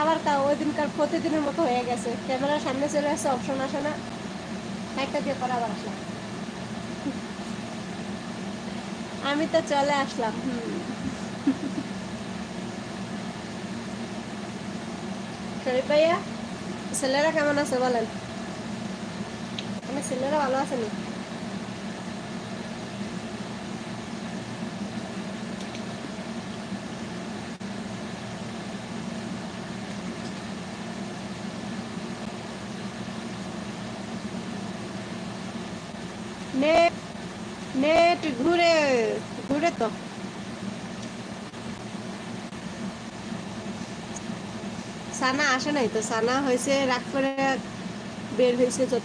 আবার তা ওই দিনকার প্রতিদিনের মতো হয়ে গেছে। ক্যামেরার সামনে চলে আসছে, অপশন আসে না। একটা দিয়ে পরে আবার আসলাম। আমি তো চলে আসলাম শরীফ ভাইয়া, ছেলেরা কেমন আছে বলেন? আমার ছেলেরা ভালো আছে নি? নেট নেট ঘুরে ঘুরে তো। সানা আসে নাই তো? সানা হয়েছে, রাগ করে বের হয়েছে